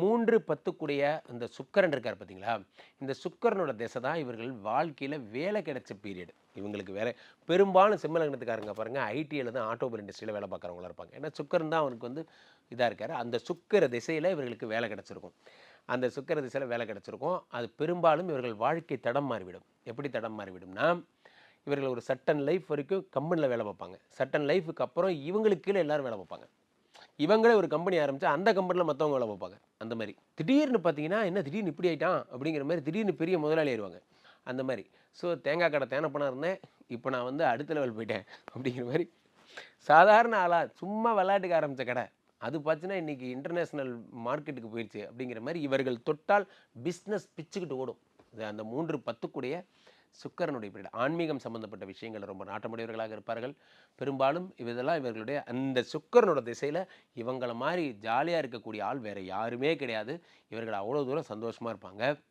மூன்று பத்துக்குடைய இந்த சுக்கரன் இருக்கார் பார்த்தீங்களா? இந்த சுக்கரனோட திசை தான் இவர்கள் வாழ்க்கையில் வேலை கிடைச்ச பீரியட் இவங்களுக்கு வேலை பெரும்பாலும் சிம்மலங்கத்துக்காரங்க பாருங்கள் ஐடியில் தான் ஆட்டோமொபைல் இண்டஸ்ட்ரியில் வேலை பார்க்குறவங்களா இருப்பாங்க. ஏன்னா சுக்கரன் தான் அவருக்கு வந்து இதாக இருக்கார். அந்த சுக்கர திசையில் இவர்களுக்கு வேலை கிடச்சிருக்கும். அந்த சுக்கர திசையில் வேலை கிடச்சிருக்கும். அது பெரும்பாலும் இவர்கள் வாழ்க்கை தடம் மாறிவிடும். எப்படி தடம் மாறிவிடும்னா இவர்கள் ஒரு சட்டன் லைஃப் வரைக்கும் கம்பெனியில் வேலை பார்ப்பாங்க. சட்டன் லைஃபுக்கு அப்புறம் இவங்களுக்கு கீழே எல்லோரும் வேலை பார்ப்பாங்க. இவங்களே ஒரு கம்பெனி ஆரம்பித்தா அந்த கம்பெனியில் மற்றவங்க வேலை பார்ப்பாங்க. அந்த மாதிரி. திடீர்னு பார்த்தீங்கன்னா என்ன திடீர்னு இப்படி ஆகிட்டான் அப்படிங்கிற மாதிரி திடீர்னு பெரிய முதலாளி ஆயிடுவாங்க. அந்த மாதிரி. ஸோ தேங்காய் கடை தேனப்பனா இருந்தேன். இப்போ நான் வந்து அடுத்த லெவல் போயிட்டேன் அப்படிங்கிற மாதிரி. சாதாரண ஆளாக சும்மா விளையாட்டுக்கு ஆரம்பித்த கடை. அது பார்த்தினா இன்றைக்கி இன்டர்நேஷ்னல் மார்க்கெட்டுக்கு போயிடுச்சு அப்படிங்கிற மாதிரி இவர்கள் தொட்டால் பிஸ்னஸ் பிச்சுக்கிட்டு ஓடும். அந்த மூன்று பத்துக்குடைய சுக்கரனுடைய பீரியட் ஆன்மீகம் சம்பந்தப்பட்ட விஷயங்கள் ரொம்ப நாட்டமுடையவர்களாக இருப்பார்கள். பெரும்பாலும் இதெல்லாம் இவர்களுடைய அந்த சுக்கரனோட திசையில் இவங்களை மாதிரி ஜாலியாக இருக்கக்கூடிய ஆள் வேறு யாருமே கிடையாது. இவர்கள் அவ்வளோ தூரம் சந்தோஷமாக இருப்பாங்க.